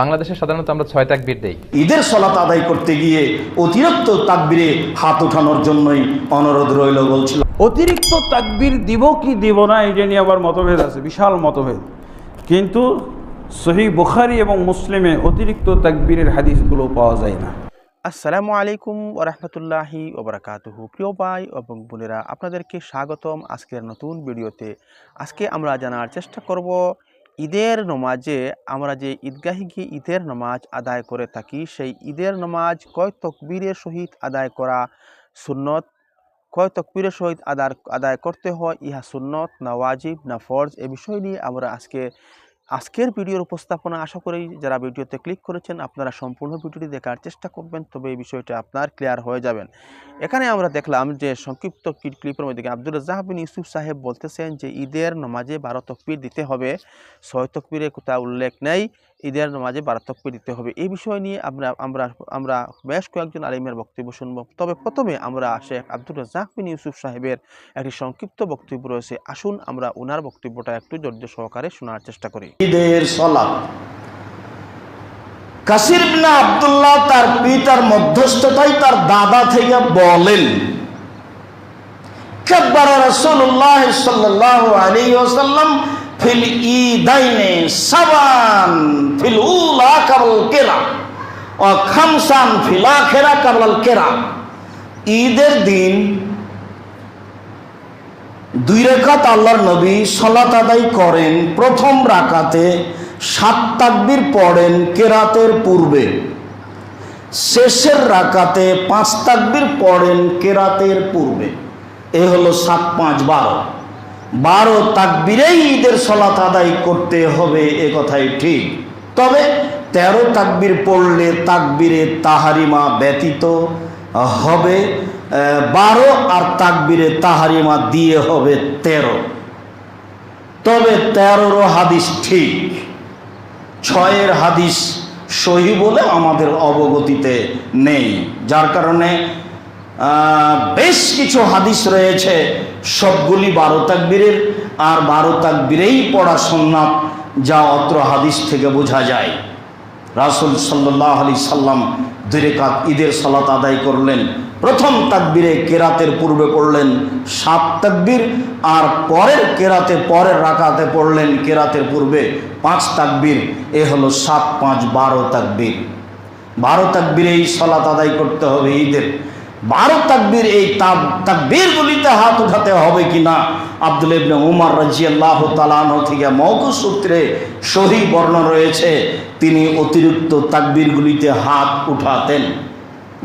বাংলাদেশে সাধারণত আমরা ছয় তাকবীর দেই। ঈদের সলাত আদায় করতে গিয়ে অতিরিক্ত তাকবিরে হাত ওঠানোর জন্যই অনুরোধ রইল বলছিল অতিরিক্ত তাকবির দিব কি দিব না এটা নিয়ে আবার মতভেদ আছে বিশাল মতভেদ। কিন্তু সহি বুখারি এবং মুসলিমে অতিরিক্ত তাকবীরের হাদিসগুলো পাওয়া যায় না। আসসালামু আলাইকুম ওরহমতুল্লাহি ওবরাকাতুহু প্রিয় ভাই এবং বোনেরা আপনাদেরকে স্বাগতম আজকের নতুন ভিডিওতে। আজকে আমরা জানার চেষ্টা করব ঈদের নমাজে আমরা যে ঈদগাহে গিয়ে ঈদের নমাজ আদায় করে থাকি, সেই ঈদের নমাজ কয় তকবীরের সহিত আদায় করা সুন্নত? কয় তকবীরের সহিত আদার, আদায় করতে হয়, ইহা সুন্নত না ওয়াজিব না ফরজ? এ বিষয় নিয়ে আমরা আজকে আজকের ভিডিওর উপস্থাপনা আশা করি যারা ভিডিওতে ক্লিক করেছেন, আপনারা সম্পূর্ণ ভিডিওটি দেখার চেষ্টা করবেন, তবে এই বিষয়টা আপনার ক্লিয়ার হয়ে যাবেন। এখানে আমরা দেখলাম যে সংক্ষিপ্ত ক্লি- ক্লিপের মধ্যে আব্দুল রাজাহ বিন ইউসুফ সাহেব বলতেছেন যে ঈদের নমাজে বারো তকবির দিতে হবে। ছয় তকবিরে কোথাও উল্লেখ নেই। ঈদের নামাজে তকবির দিতে হবে। এই বিষয় নিয়ে আমরা আমরা আমরা বেশ কয়েকজন আলিমের বক্তব্য শুনব। তবে প্রথমে আমরা শেখ আব্দুল রাজ্জাক বিন ইউসুফ সাহেবের একটি সংক্ষিপ্ত বক্তব্য রয়েছে। আসুন আমরা ওনার বক্তব্যটা একটু ধৈর্য সহকারে শোনার চেষ্টা করি। ঈদের সলাত কাসির বিনা আব্দুল্লাহ তার পিতার মধ্যস্থতায় তার দাদা থেকে বলেন, কাব্বারা রাসূলুল্লাহ সাল্লাল্লাহু আলাইহি ওয়াসাল্লাম ফিল ঈদাইনে সাবান, ফিল উলা কাবল কেরা ও খামসান ফিল আখিরা কাবলাল কেরা। ঈদের দিন দুই রেখাত আল্লাহর নবী সলাত আদায় করেন, প্রথম রাকাতে সাত তাকবির পড়েন কেরাতের পূর্বে। শেষের রাকাতে পাঁচ তাকবির পড়েন কেরাতের পূর্বে। এ হলো সাত পাঁচ বারো। বারো তাকবিরেই ঈদের সলাত আদায় করতে হবে, এ কথাই ঠিক। তবে তেরো তাকবির পড়লে তাকবিরে তাহারিমা ব্যতীত হবে বারো আর তাকবিরে তাহারিমা দিয়ে হবে তেরো। তবে তেরোরও হাদিস ঠিক, ছয়ের হাদিস সহি বলে আমাদের অবগতিতে নেই। যার কারণে বেশ কিছু হাদিস রয়েছে। সবগুলি বারো তাকবীরের, আর বারো তাকবীরেই পড়া সন্ন্যাত যা অত্র হাদিস থেকে বোঝা যায়। রাসুল সাল্লাহ আলি সাল্লাম দুরেকাত ঈদের সালাত আদায় করলেন। প্রথম তাকবীরে কেরাতের পূর্বে পড়লেন সাত তাকবীর, আর পরের কেরাতে পরের রাকাতে পড়লেন কেরাতের পূর্বে পাঁচ তাকবীর। এ হলো সাত পাঁচ বারো তাকবীর। বারো তাকবীরে এই সলাত আদায় করতে হবে ঈদের। বারো তাকবির এই তাকবীরগুলিতে হাত উঠাতে হবে কিনা? আব্দুল ইবনে উমর রাজিয়াল্লাহ তালান থেকে মৌকু সূত্রে সহি বর্ণ রয়েছে, তিনি অতিরিক্ত তাকবীরগুলিতে হাত উঠাতেন।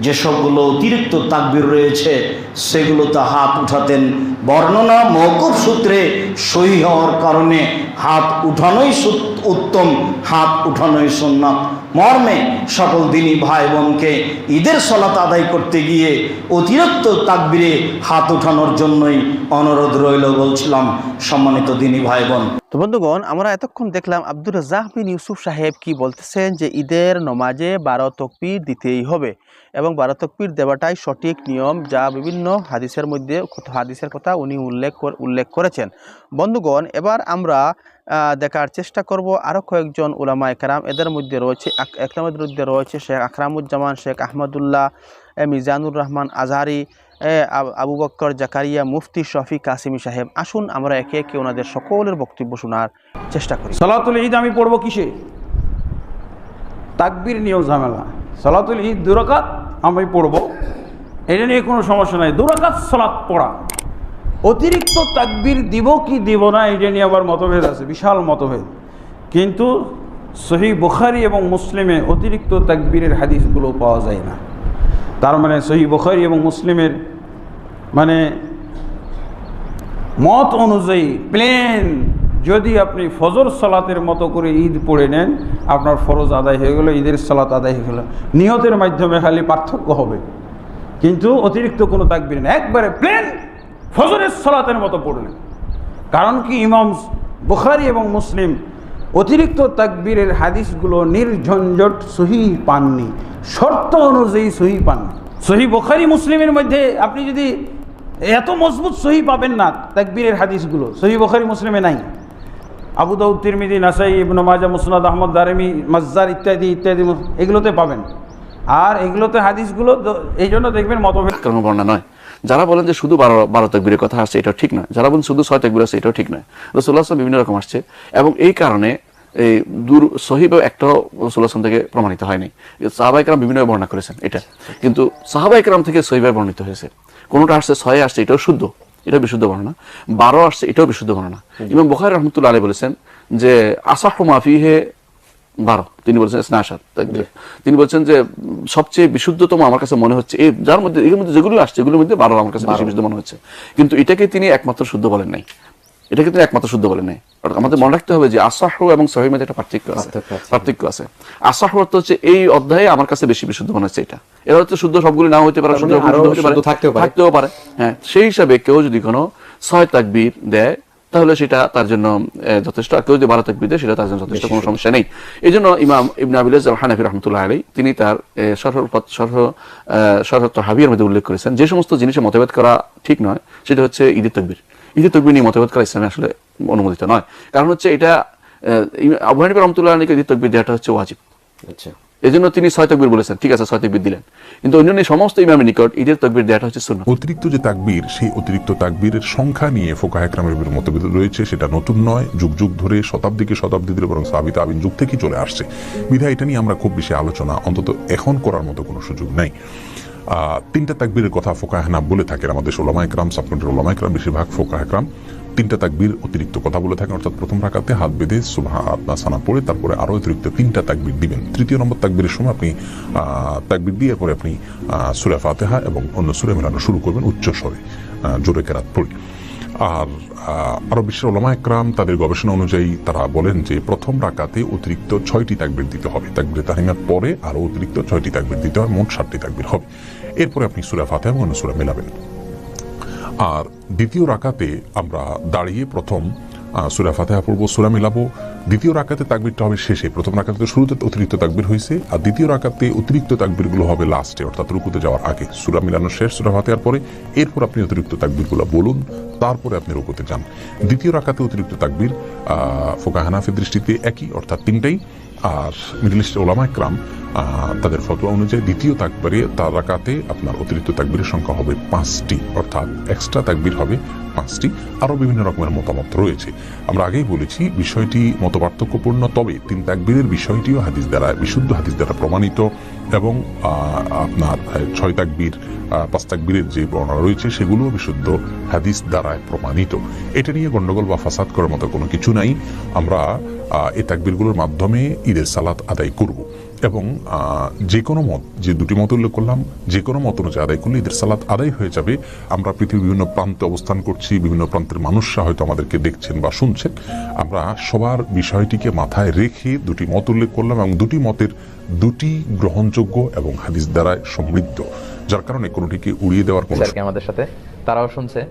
যেসবগুলো অতিরিক্ত তাকবির রয়েছে সেগুলোতে হাত উঠাতেন। বর্ণনা মৌকুব সূত্রে সহি হওয়ার কারণে হাত উঠানোই উত্তম, হাত উঠানোই সুন্নাত। মর্মে সকল দিনী ভাই বোনকে ঈদের সলাত আদায় করতে গিয়ে অতিরিক্ত তাকবিরে হাত উঠানোর জন্যই অনুরোধ রইল বলছিলাম সম্মানিত দিনী ভাই বোন। তো বন্ধুগণ, আমরা এতক্ষণ দেখলাম আব্দুর রাজ্জাক বিন ইউসুফ সাহেব কি বলতেছেন যে ঈদের নমাজে বারো তকবির দিতেই হবে এবং বারো তকবির দেওয়াটাই সঠিক নিয়ম যা বিভিন্ন হাদিসের মধ্যে হাদিসের কথা উনি উল্লেখ উল্লেখ করেছেন। বন্ধুগণ, এবার আমরা দেখার চেষ্টা করব আরও কয়েকজন উলামা একরাম এদের মধ্যে রয়েছে এক- একরামের মধ্যে রয়েছে শেখ আকরামুজ্জামান, শেখ আহমদুল্লাহ মিজানুর রহমান আজহারি আব- বক্কর জাকারিয়া মুফতি শফি কাসিমি সাহেব, আসুন আমরা একে একে ওনাদের সকলের বক্তব্য শোনার চেষ্টা করি। সলাতুল ঈদ আমি পড়ব কিসে? তাকবির নিয়েও ঝামেলা। সলাতুল ঈদ দুরাকাত আমি পড়ব। এটা নিয়ে কোনো সমস্যা নাই। দুরাকাত সলাৎ পড়া। অতিরিক্ত তাকবির দিব কি দিব না, এটা নিয়ে আবার মতভেদ আছে, বিশাল মতভেদ। কিন্তু সহি বুখারি এবং মুসলিমে অতিরিক্ত তাকবীরের হাদিসগুলো পাওয়া যায় না। তার মানে সহি বুখারি এবং মুসলিমের মানে মত অনুযায়ী প্লেন যদি আপনি ফজর সালাতের মতো করে ঈদ পড়ে নেন, আপনার ফরজ আদায় হয়ে গেলো, ঈদের সালাত আদায় হয়ে গেলো। নিহতের মাধ্যমে খালি পার্থক্য হবে। কিন্তু অতিরিক্ত কোনো তাকবির না একবারে প্লেন ফজরের সালাতের মতো পড়লেন কারণ কি ইমাম বুখারি এবং মুসলিম অতিরিক্ত তাকবীরের হাদিসগুলো নির্ঝঞ্ঝট সহি পাননি। শর্ত অনুযায়ী সহি পাননি। সহি বুখারি, মুসলিমের মধ্যে আপনি যদি এত মজবুত সহি পাবেন না তাকবীরের হাদিসগুলো। সহি বুখারি, মুসলিমে নাই। আবু দাউদ তিরমিদি নাসাই, ইবনু মাজা মুসনাদ আহমদ দারেমি মজ্জার ইত্যাদি ইত্যাদি এগুলোতে পাবেন। আর এগুলোতে হাদিসগুলো এই জন্য দেখবেন মতভেদ বর্ণনা নয়। যারা বলেন যে শুধু বারো বারো তাকবীরের কথা আসছে এটাও ঠিক নয়। যারা বলেন শুধু ছয় তাকবীর আছে এটাও ঠিক নয়। রসুল্লাহ বিভিন্ন রকম আসছে এবং এই কারণে এই দূর সহিব একটাও রসুল্লাহ থেকে প্রমাণিত হয়নি। সাহাবাইকরাম বিভিন্ন বর্ণনা করেছেন এটা। কিন্তু সাহাবাইকরাম থেকে সহিবাই বর্ণিত হয়েছে। কোনোটা আসছে ছয়ে আসছে এটাও শুদ্ধ। এটা বিশুদ্ধ বর্ণনা বারো আসছে এটাও বিশুদ্ধ বর্ণনা এবং বখারি রহমতুল্লাহ আলী বলেছেন যে আসাহ মাফিহে বারো। তিনি বলছেন স্নাসাদ তিনি বলছেন যে সবচেয়ে বিশুদ্ধতম আমার কাছে মনে হচ্ছে এই যার মধ্যে এর মধ্যে যেগুলো আসছে এগুলোর মধ্যে বারো আমার কাছে বেশি বিশুদ্ধ মনে হচ্ছে। কিন্তু এটাকে তিনি একমাত্র শুদ্ধ বলেন নাই। এটাকে তিনি একমাত্র শুদ্ধ বলেন নাই। আমাদের মনে রাখতে হবে যে আসাহ এবং সহির মধ্যে একটা পার্থক্য আছে। পার্থক্য আছে। আসাহ অর্থ হচ্ছে এই অধ্যায়ে আমার কাছে বেশি বিশুদ্ধ মনে হচ্ছে এটা। এর হচ্ছে শুদ্ধ সবগুলো নাও হতে পারে শুদ্ধ মানে শুদ্ধ হতে পারে। থাকতেও পারে। হ্যাঁ। সেই হিসাবে কেউ যদি কোনো ছয় তাকবীর দেয় তাহলে সেটা তার জন্য যথেষ্ট। আর কেউ যদি বারো তাকবীর দেয় সেটা তার জন্য যথেষ্ট কোনো সমস্যা নেই। এই জন্য ইমাম ইবনে আবিলাজ হানাফি রহমতুল্লাহ আলী তিনি তার সরহ সরহ সরহ হাবিয়ার মধ্যে উল্লেখ করেছেন। যে সমস্ত জিনিসে মতভেদ করা ঠিক নয় সেটা হচ্ছে ঈদের তকবীর। ঈদের তকবীর নিয়ে মতভেদ করা ইসলামে আসলে অনুমোদিত নয়। কারণ হচ্ছে এটা আবু হানিফা রহমতুল্লাহ আলীকে ঈদের তকবীর দেওয়াটা হচ্ছে ওয়াজিব। আচ্ছা। এই জন্য তিনি ছয় তকবীর বলেছেন। ঠিক আছে ছয় তকবীর দিলেন। কিন্তু অন্যান্য সমস্ত ইমামের নিকট ঈদের তকবীর দেওয়াটা হচ্ছে সুন্নাত। অতিরিক্ত যে তাকবীর সেই অতিরিক্ত তাকবীরের সংখ্যা নিয়ে ফোকা একরামের মতভেদ রয়েছে। সেটা নতুন নয় যুগ যুগ ধরে শতাব্দীকে শতাব্দী ধরে বরং সাবিত আবিন যুগ থেকেই চলে আসছে। বিধায় এটা নিয়ে আমরা খুব বেশি আলোচনা অন্তত এখন করার মতো কোনো সুযোগ নেই। তিনটা তাকবীরের কথা ফোকা হেনাব বলে থাকেন, আমাদের ওলামা একরাম সাবকন্টের ওলামা একরাম বেশিরভাগ ফোকা একরাম তিনটা তাকবীর অতিরিক্ত কথা বলে থাকেন, অর্থাৎ প্রথম রাখাতে হাত বেঁধে সুভা সানা পড়ে, তারপরে আরও অতিরিক্ত তিনটা তাকবীর দিবেন। তৃতীয় নম্বর তাকবীরের সময় আপনি তাকবীর দিয়ে পরে আপনি সুরে ফাতেহা এবং অন্য সুরে মেলানো শুরু করবেন উচ্চ স্বরে জোরে কেরাত পড়ে। আর আহ, আরও বিশ্বের ওলামা একরাম তাদের গবেষণা অনুযায়ী তারা বলেন যে প্রথম রাকাতে অতিরিক্ত ছয়টি তাকবির দিতে হবে। তাকবির তাহিমার পরে আরও অতিরিক্ত ছয়টি তাকবির দিতে হয় মোট সাতটি তাকবির হবে। এরপরে আপনি সুরা ফাতে এবং অন্য সুরা মেলাবেন। আর দ্বিতীয় রাকাতে আমরা দাঁড়িয়ে প্রথম সুরা ফাতেহা পড়ব সুরা মিলাবো। দ্বিতীয় রাকাতে তাকবিরটা হবে শেষে। প্রথম রাকাতে তো শুরুতে অতিরিক্ত তাকবির হয়েছে আর দ্বিতীয় রাকাতে অতিরিক্ত তাকবিরগুলো হবে লাস্টে অর্থাৎ রুকুতে যাওয়ার আগে। সুরা মিলানো শেষ সুরা ফাতেহার পরে। এরপর আপনি অতিরিক্ত তাকবিরগুলো বলুন। তারপরে আপনি রুকুতে যান। দ্বিতীয় রাখাতে অতিরিক্ত তাকবির ফোকা হানাফের দৃষ্টিতে একই অর্থাৎ তিনটাই। আর মিডল ইস্টের ওলামা একরাম তাদের ফতোয়া অনুযায়ী দ্বিতীয় তাকবারে তার রাকাতে আপনার অতিরিক্ত তাকবিরের সংখ্যা হবে পাঁচটি, অর্থাৎ এক্সট্রা তাকবির হবে পাঁচটি, আরও বিভিন্ন রকমের মতামত রয়েছে। আমরা আগেই বলেছি, বিষয়টি মত পার্থক্যপূর্ণ তবে তিন তাকবীরের বিষয়টিও হাদিস দ্বারা, বিশুদ্ধ হাদিস দ্বারা প্রমাণিত এবং আপনার ছয় তাকবীর পাঁচ তাকবীরের যে বর্ণনা রয়েছে সেগুলোও বিশুদ্ধ হাদিস দ্বারায় প্রমাণিত। এটা নিয়ে গন্ডগোল বা ফাসাদ করার মতো কোনো কিছু নাই। আমরা এই তাকবীরগুলোর মাধ্যমে ঈদের সালাত আদায় করব। এবং যে কোনো মত, যে দুটি মত উল্লেখ করলাম, যে কোনো মত অনুযায়ী আদায় করলে ঈদের সালাত আদায় হয়ে যাবে। আমরা পৃথিবীর বিভিন্ন প্রান্তে অবস্থান করছি, বিভিন্ন প্রান্তের মানুষরা হয়তো আমাদেরকে দেখছেন বা শুনছেন। আমরা সবার বিষয়টিকে মাথায় রেখে দুটি মত উল্লেখ করলাম এবং দুটি মতের দুটি গ্রহণযোগ্য এবং হাদিস দ্বারা সমৃদ্ধ। যার কারণে কোনোটিকে উড়িয়ে দেওয়ার কোনো আমাদের সাথে। তারাও শুনছে।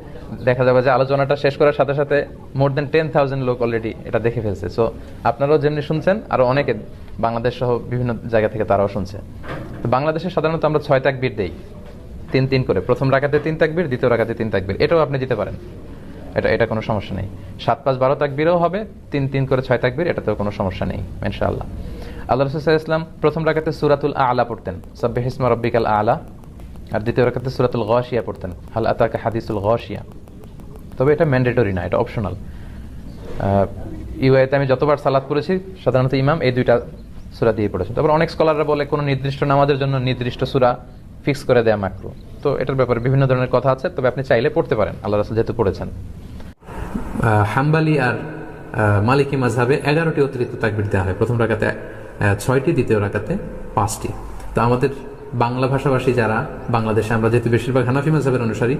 দেখা যাবে যে আলোচনাটা শেষ করার সাথে সাথে মোর দেন টেন থাউজেন্ড লোক অলরেডি এটা দেখে ফেলছে। সো আপনারাও যেমনি শুনছেন, আরও অনেকে বাংলাদেশ সহ বিভিন্ন জায়গা থেকে তারাও শুনছে। তো বাংলাদেশে সাধারণত আমরা ছয় তাকবির দেই। তিন তিন করে। প্রথম রাখাতে তিন তাকবির দ্বিতীয় রাখাতে তিন তাকবির এটাও আপনি দিতে পারেন। এটা এটা কোনো সমস্যা নেই। সাত পাঁচ বারো তাকবিরও হবে, তিন তিন করে ছয় তাকবির এটাতেও কোনো সমস্যা নেই, ইনশাআল্লাহ। আল্লাহ রসুল ইসলাম প্রথম রাখাতে সুরাতুল আলা পড়তেন। সাব্বিহ ইসমা রব্বিকাল আলা। আর দ্বিতীয় রাখাতে সুরাতুল গশিয়া পড়তেন। হাল আতাকা হাদিসুল গশিয়া। তবে এটা ম্যান্ডেটরি না, এটা অপশনাল ইউআইতে আমি যতবার সালাদ করেছি সাধারণত ইমাম এই দুইটা সুরা দিয়ে পড়েছেন তারপর অনেক স্কলাররা বলে, কোনো নির্দিষ্ট নামাজের জন্য নির্দিষ্ট সুরা ফিক্স করে দেয়া মাকরু তো এটার ব্যাপারে বিভিন্ন ধরনের কথা আছে, তবে আপনি চাইলে পড়তে পারেন। আল্লাহ রাসুল যেহেতু পড়েছেন। হাম্বালি আর মালিকি মাঝহাবে এগারোটি অতিরিক্ত তাকবির দেওয়া হয়। প্রথম রাখাতে ছয়টি, দ্বিতীয় রাখাতে পাঁচটি। তো আমাদের বাংলা ভাষাভাষী যারা, বাংলাদেশে আমরা যেহেতু বেশিরভাগ হানাফি মাঝহাবের অনুসারী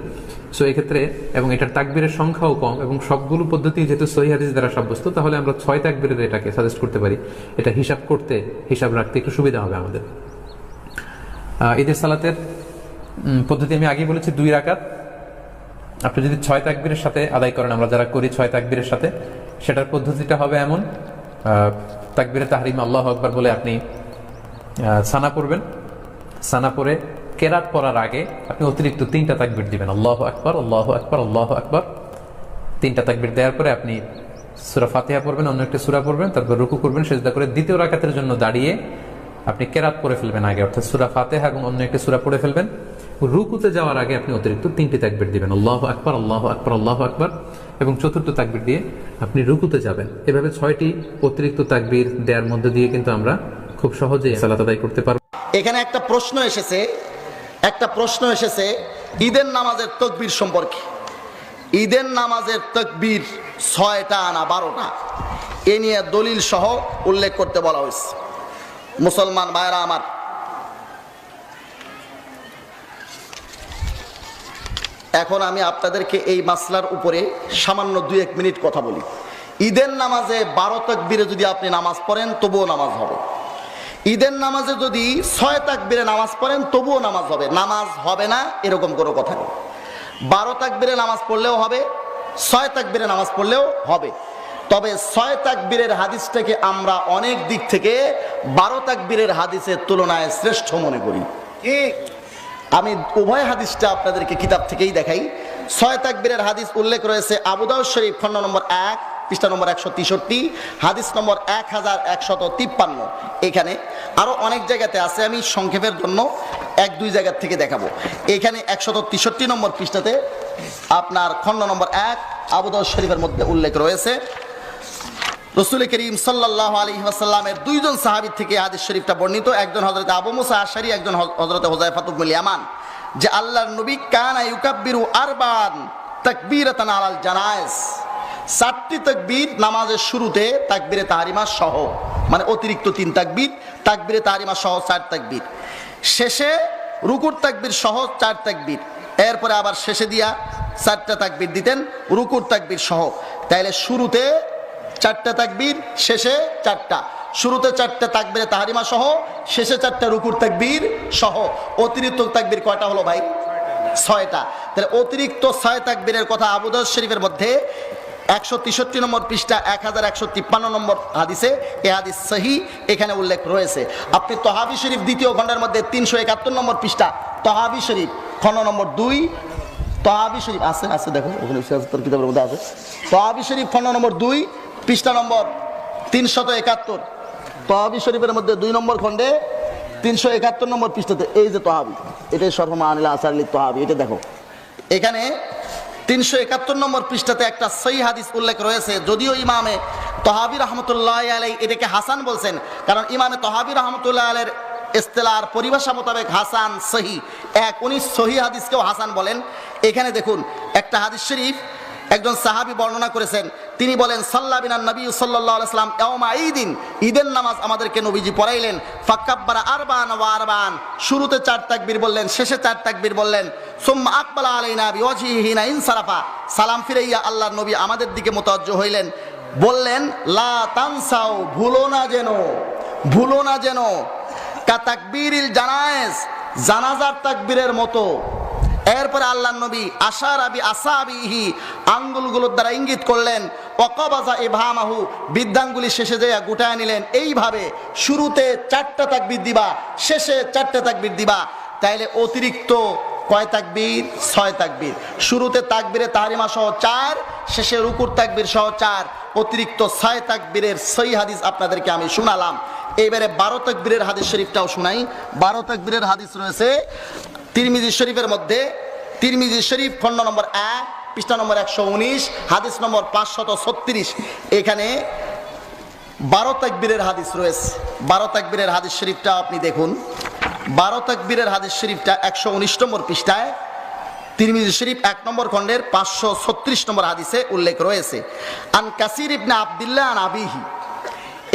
সো এক্ষেত্রে এবং এটার তাকবীরের সংখ্যাও কম এবং সবগুলো পদ্ধতি যেহেতু সহি হাদিস দ্বারা সাব্যস্ত, তাহলে আমরা ছয় তাকবীরের এটাকে সাজেস্ট করতে পারি। এটা হিসাব করতে, হিসাব রাখতে একটু সুবিধা হবে আমাদের। ঈদের সালাতের পদ্ধতি আমি আগেই বলেছি, দুই রাকাত। আপনি যদি ছয় তাকবীরের সাথে আদায় করেন, আমরা যারা করি ছয় তাকবীরের সাথে, সেটার পদ্ধতিটা হবে এমন। তাকবীরে তাহরিম আল্লাহ আকবার বলে আপনি সানা পড়বেন। সানা পরে কেরাত পড়ার আগে আপনি অতিরিক্ত তিনটা তাকবীর দিবেন। আল্লাহ আকবার আল্লাহ আকবার আল্লাহ আকবার। তিনটা তাকবীর দেওয়ার পরে আপনি সুরা ফাতিহা পড়বেন, অন্য একটা সুরা পড়বেন, তারপর রুকু করবেন, সেজদা করে দ্বিতীয় রাকাতের জন্য দাঁড়িয়ে আপনি কেরাত পড়ে ফেলবেন আগে, অর্থাৎ সুরা ফাতেহা এবং অন্য একটা সুরা পড়ে ফেলবেন। রুকুতে যাওয়ার আগে আপনি অতিরিক্ত তিনটি তাকবির দিবেন। আল্লাহ আকবর আল্লাহ আকবর আল্লাহ আকবর এবং চতুর্থ তাকবির দিয়ে আপনি রুকুতে যাবেন। এভাবে ছয়টি অতিরিক্ত তাকবির দেওয়ার মধ্যে দিয়ে কিন্তু আমরা খুব সহজেই সালাত আদায় করতে পারব। এখানে একটা প্রশ্ন এসেছে, একটা প্রশ্ন এসেছে ঈদের নামাজের তকবির সম্পর্কে। ঈদের নামাজের তকবির ছয়টা না বারোটা? এ নিয়ে দলিল সহ উল্লেখ করতে বলা হয়েছে। মুসলমান ভাইরা আমার, এখন আমি আপনাদেরকে এই মাসলার উপরে সামান্য দুই এক মিনিট কথা বলি। ঈদের নামাজে বারো তকবিরে যদি আপনি নামাজ পড়েন, তবুও নামাজ হবে। ঈদের নামাজে যদি ছয় তাকবিরে নামাজ পড়েন তবুও নামাজ হবে। নামাজ হবে না এরকম কোনো কথা নেই। বারো তাকবিরে নামাজ পড়লেও হবে ছয় তাকবিরে নামাজ পড়লেও হবে। তবে ছয় তাকবীরের হাদিসটাকে আমরা অনেক দিক থেকে বারো তাকবীরের হাদিসের তুলনায় শ্রেষ্ঠ মনে করি। আমি উভয় হাদিসটা আপনাদেরকে কিতাব থেকেই দেখাই। ছয় তাকবীরের হাদিস উল্লেখ রয়েছে আবুদাউদ শরীফ খণ্ড নম্বর এক পৃষ্ঠা নম্বর একশো তেষট্টি, হাদিস নম্বর এক হাজার একশত তিপ্পান্ন। এখানে আরও অনেক জায়গাতে আছে, আমি সংক্ষেপের জন্য এক দুই জায়গার থেকে দেখাবো। এখানে একশত তেষট্টি নম্বর পৃষ্ঠাতে আপনার খণ্ড নম্বর এক আবুদাউদ শরীফের মধ্যে উল্লেখ রয়েছে, রসুল করিম সাল্লাহ আলী ওয়াসাল্লামের দুইজন সাহাবি থেকে হাদিস শরীফটা বর্ণিত, একজন হজরত আবু মুসা আশারি একজন হজরত হোজাইফাতুল ইয়ামান, যে আল্লাহর নবী কানা ইউকাব্বিরু আরবান তাকবীরাতান আলাল জানায়েস চারটি তাকবীর নামাজের শুরুতে তাকবীরে তাহারিমা সহ মানে অতিরিক্ত তিন তাকবীর, তাকবীরে তাহারিমা সহ চার তাকবীর। শেষে রুকুর তাকবীর সহ চার তাকবীর। এরপরে আবার শেষে দিয়া চারটা তাকবীর দিতেন, রুকুর তাকবীর সহ। তাইলে শুরুতে চারটা তাকবীর, শেষে চারটা। শুরুতে চারটা তাকবীরে তাহারিমা সহ, শেষে চারটা রুকুর তাকবীর সহ। অতিরিক্ত তাকবীর কয়টা হলো ভাই? ছয়টা। তাহলে অতিরিক্ত ছয় তাকবীরের কথা আবুদাস শরীফের মধ্যে একশো তেষট্টি নম্বর পৃষ্ঠা এক হাজার একশো তিপ্পান্ন নম্বর হাদিসে এ হাদিস সহি, এখানে উল্লেখ রয়েছে। আপনি তহাবি শরীফ দ্বিতীয় খণ্ডের মধ্যে তিনশো একাত্তর নম্বর পৃষ্ঠা, তহাবি শরীফ, খণ্ড নম্বর দুই। তহাবি শরীফ আছে আছে দেখো ওখানে কিতাবের মধ্যে আছে। তহাবি শরীফ, খণ্ড নম্বর দুই, পৃষ্ঠা নম্বর তিনশত একাত্তর। তহাবি শরীফের মধ্যে দুই নম্বর খণ্ডে তিনশো একাত্তর নম্বর পৃষ্ঠাতে, এই যে তহাবি, এটাই সর্বমা আনিলা আসারলি তহাবি, এটা দেখো। এখানে তিনশো একাত্তর নম্বর পৃষ্ঠাতে একটা সই হাদিস উল্লেখ রয়েছে। যদিও ইমামে তহাবি রহমতুল্লাহ আলাই এটাকে হাসান বলছেন, কারণ ইমামে তহাবি রহমতুল্লাহ আলের ইস্তেলার পরিভাষা মোতাবেক হাসান সহি। এক, উনি সহি হাদিসকেও হাসান বলেন। এখানে দেখুন, একটা হাদিস শরীফ একজন সাহাবী বর্ণনা করেছেন, তিনি বলেন, সাল্লা বিনান নবী সাল্লাম এওমা ঈদিন, ঈদের নামাজ আমাদেরকে নবীজি পড়াইলেন। ফাক্কাব্বারা আরবান ওয়া আরবান। শুরুতে চার তাকবীর বললেন, শেষে চার তাকবীর বললেন, সুম্মা আকবালা আলাইনা বিওয়াজহিহিনা ইনসারাফা। সালাম ফিরাইয়া আল্লাহর নবী আমাদের দিকে মোতাজ্জ হইলেন। বললেন, লা তানসাও ভুলো না যেন, ভুলো না যেন। কা তাকবীরিল জানায়েজ, জানাজার তাকবীরের মতো। এরপরে আল্লাহ নবী আশার আবি আসাবিহি, আঙ্গুলগুলোর দ্বারা ইঙ্গিত করলেন অকবাজা ইভামাহু বিদ্যাঙ্গুলি শেষে যাইয়া গুটায় নিলেন। এইভাবে শুরুতে চারটা তাকবির দিবা, শেষে চারটা তাকবির দিবা। তাইলে অতিরিক্ত কয় তাকবীর? ছয় তাকবীর। শুরুতে তাকবীরে তাহারিমা সহ চার, শেষে রুকুর তাকবীর সহ চার। অতিরিক্ত ছয় তাকবীরের সই হাদিস আপনাদেরকে আমি শোনালাম। এইবারে বারো তাকবীরের হাদিস শরীফটাও শোনাই। বারো তাকবীরের হাদিস রয়েছে তিরমিজি শরীফের মধ্যে, তিরমিজি শরীফ খণ্ড নম্বর এক পৃষ্ঠা নম্বর একশো উনিশ, হাদিস নম্বর পাঁচশত ছত্রিশ। এখানে বারো তাকবীরের হাদিস রয়েছে। বারো তাকবীরের হাদিস শরীফটা আপনি দেখুন। বারো তাকবীরের হাদিস শরীফটা একশো উনিশ নম্বর পৃষ্ঠায়, তিরমিজি শরীফ এক নম্বর খণ্ডের পাঁচশো ছত্রিশ নম্বর হাদিসে উল্লেখ রয়েছে। আন কাসির ইবনে আবদুল্লাহ আন আবিহি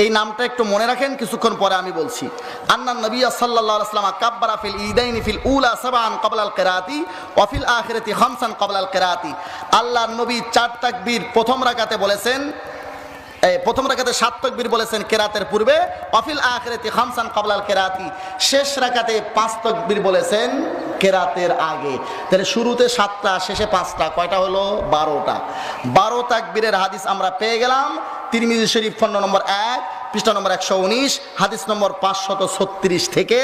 এই নামটা একটু মনে রাখেন, কিছুক্ষণ পরে আমি বলছি। আন্নান নবী সাল্লাল্লাহু আলাইহি ওয়াসাল্লাম কাব্বারা ফিল ঈদাইনি ফিল উলা সাবান ক্বাবলা আল কিরাতি ওয়া ফিল আখিরাতি খামসান ক্বাবলা আল কিরাতি। আল্লাহর নবী চার তাকবীর প্রথম রাকাতে বলেছেন প্রথম রাকাতে সাত তকবীর বলেছেন কেরাতের পূর্বে অফিল আখিরাতি খামসান ক্বাবলা আল কিরাতি। শেষ রাকাতে পাঁচ তকবীর বলেছেন কেরাতের আগে। তাহলে শুরুতে সাতটা, শেষে পাঁচটা, কয়টা হলো? বারোটা। বারো তাকবীরের হাদিস আমরা পেয়ে গেলাম। তিরমিজি শরীফ খন্ড নম্বর এক পৃষ্ঠা নম্বর একশো উনিশ, হাদিস নম্বর পাঁচশত ছত্রিশ থেকে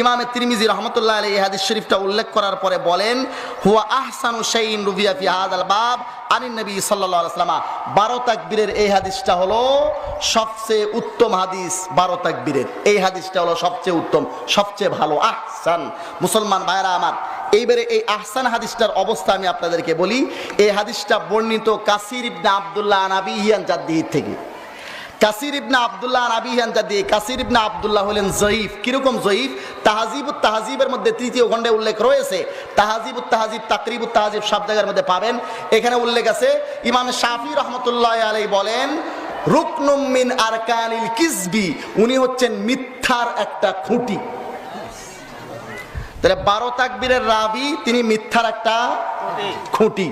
ইমামে তিরমিজি রহমতুল্লাহ আলী এই হাদিস শরীফটা উল্লেখ করার পরে বলেন, হুয়া আহসানু শাইন রুবিয়া ফি হাদাল বাব আনিন নবী ওয়াসাল্লাম বারো তাকবীরের এই হাদিসটা হলো সবচেয়ে উত্তম হাদিস, বারো তাকবীরের। এই হাদিসটা হলো সবচেয়ে উত্তম, সবচেয়ে ভালো। আহসান, মুসলমান ভাইরা আমার, এইবারে এই আহসান হাদিসটার অবস্থা আমি আপনাদেরকে বলি, এই হাদিসটা বর্ণিত কাসির ইবনে আব্দুল্লাহ আনাবি হিয়ান জাদ্দিহির থেকে। কাসির ইবনা আব্দুল্লাহ আবিহান জাদি কাসির ইবনা আব্দুল্লাহ হলেন জয়ীফ। কীরকম জয়ীফ? তাহাজিবুত তাহাজিবের মধ্যে তৃতীয় খণ্ডে উল্লেখ রয়েছে। তাহাজিবুত তাহাজিব, তাকরিবুত তাহাজিব সব জায়গার মধ্যে পাবেন। এখানে উল্লেখ আছে, ইমাম শাফি রহমতুল্লাহ আলাই বলেন, রুকনুম মিন আরকানিল কিসবি উনি হচ্ছেন মিথ্যার একটা খুঁটি। তাহলে বারো তাকবীরের রাবি, তিনি মিথ্যার একটা খুঁটি।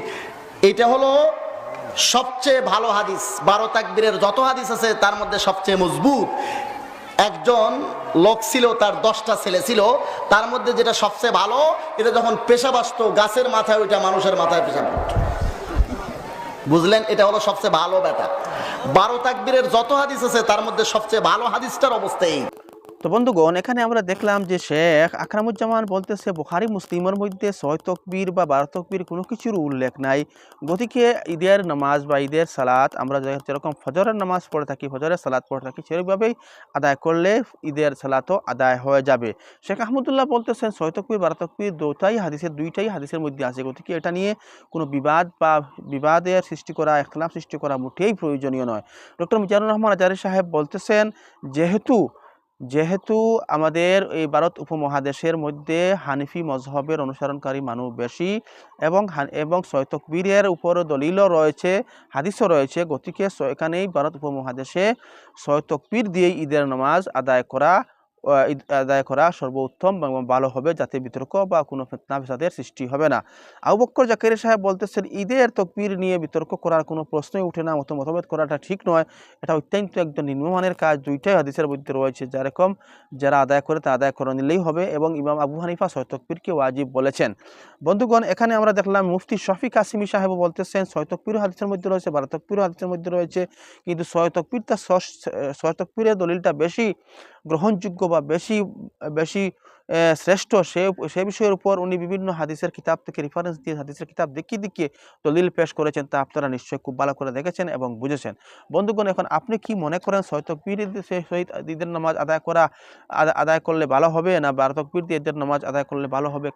এটা হলো সবচেয়ে ভালো হাদিস, বারো তাকবীরের যত হাদিস আছে তার মধ্যে সবচেয়ে মজবুত। একজন লোক ছিল, তার দশটা ছেলে ছিল, তার মধ্যে যেটা সবচেয়ে ভালো, এটা যখন পেশা বাসত গাছের মাথায় ওইটা মানুষের মাথায় পেশা বুঝলেন? এটা হলো সবচেয়ে ভালো ব্যাটা বারো তাকবীরের যত হাদিস আছে তার মধ্যে সবচেয়ে ভালো হাদিসটার অবস্থা এই। তো বন্ধুগণ, এখানে আমরা দেখলাম যে শেখ আকরামুজ্জামান বলতেছে, বুখারি, মুসলিমের মধ্যে ছয় তকবীর বা বারো তকবীর কোনো কিছুর উল্লেখ নাই। গতিকে ঈদের নামাজ বা ঈদের সালাত, আমরা যেরকম ফজরের নামাজ পড়ে থাকি, ফজরের সালাত পড়ে থাকি সেরকমভাবেই আদায় করলে ঈদের সালাতও আদায় হয়ে যাবে। শেখ আহমদুল্লাহ বলতেছেন, ছয় তকবীর, বারো তকবীর দুটাই হাদিসের দুইটাই হাদিসের মধ্যে আছে। গতিকে এটা নিয়ে কোনো বিবাদ বা বিবাদের সৃষ্টি করা, ইখতলাফ সৃষ্টি করা মোটেই প্রয়োজনীয় নয়। ডক্টর মিজানুর রহমান আজারি সাহেব বলতেছেন, যেহেতু যেহেতু আমাদের এই ভারত উপমহাদেশের মধ্যে হানিফি মজহবের অনুসরণকারী মানুষ বেশি এবং এবং সৈতকবীরের তকবীরের উপর দলিলও রয়েছে, হাদিসও রয়েছে, গতিকে এখানেই ভারত উপমহাদেশে সৈতকবীর দিয়ে ঈদের নামাজ আদায় করা আদায় করা সর্বোত্তম এবং ভালো হবে যাতে বিতর্ক বা কোনো ফেতনা ফেসাদের সৃষ্টি হবে না। আবু বক্কর জাকির সাহেব বলতেছেন, ঈদের তকবীর নিয়ে বিতর্ক করার কোনো প্রশ্নই উঠে না। মত মতভেদ করাটা ঠিক নয়। এটা অত্যন্ত একজন নিম্নমানের কাজ। দুইটাই হাদিসের মধ্যে রয়েছে। যেরকম যারা আদায় করে তা আদায় করে নিলেই হবে এবং ইমাম আবু হানিফা ছয় তকবীরকে ওয়াজিব বলেছেন। বন্ধুগণ, এখানে আমরা দেখলাম, মুফতি শফি কাসিমি সাহেব বলতেছেন ছয় তকবীর হাদিসের মধ্যে রয়েছে বারো তকবীর হাদিসের মধ্যে রয়েছে। কিন্তু ছয় তকবীরটা ষষ্ঠ- ছয় তকবীরের দলিলটা বেশি। গ্রহণযোগ্য বা বেশি বেশি শ্রেষ্ঠ সে সে বিষয়ের উপর উনি বিভিন্ন হাদিসের কিতাব থেকে রেফারেন্স দিয়ে হাদিসের কিতাব দেখিয়ে দেখিয়ে দলিল পেশ করেছেন তা আপনারা নিশ্চয়ই খুব ভালো করে দেখেছেন এবং বুঝেছেন। বন্ধুগণ, এখন আপনি কি মনে করেন ছয় তকবীর সে, শহীদ ঈদের নামাজ আদায় করা আদায় করলে ভালো হবে না বারো তকবীর দিয়ে ঈদের নামাজ আদায় করলে ভালো হবে?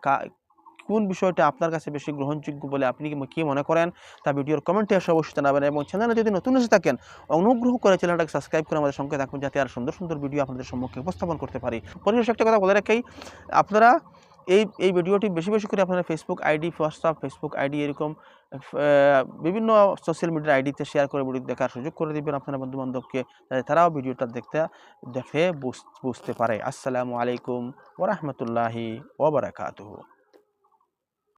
কোন বিষয়টা আপনার কাছে বেশি গ্রহণযোগ্য বলে আপনি কি- মনে করেন? তা ভিডিওর কমেন্টে এসে অবশ্যই জানাবেন এবং চ্যানেলে যদি নতুন এসে থাকেন, অনুগ্রহ করে চ্যানেলটাকে সাবস্ক্রাইব করে আমাদের সঙ্গে থাকুন যাতে আর সুন্দর সুন্দর ভিডিও আপনাদের সম্মুখে উপস্থাপন করতে পারি। পরিশেষে একটা কথা বলে রাখাই আপনারা এই এই ভিডিওটি বেশি বেশি করে আপনারা Facebook ID WhatsApp Facebook ID এরকম বিভিন্ন সোশ্যাল মিডিয়ার আইডিতে শেয়ার করে ভিডিও দেখার সুযোগ করে দিবেন আপনার বন্ধু বান্ধবকে যাতে তারাও ভিডিওটা দেখতে, দেখে বুঝ- বুঝতে পারে। আসসালামু আলাইকুম ওরহমতুল্লাহি ওবরাকাতুহু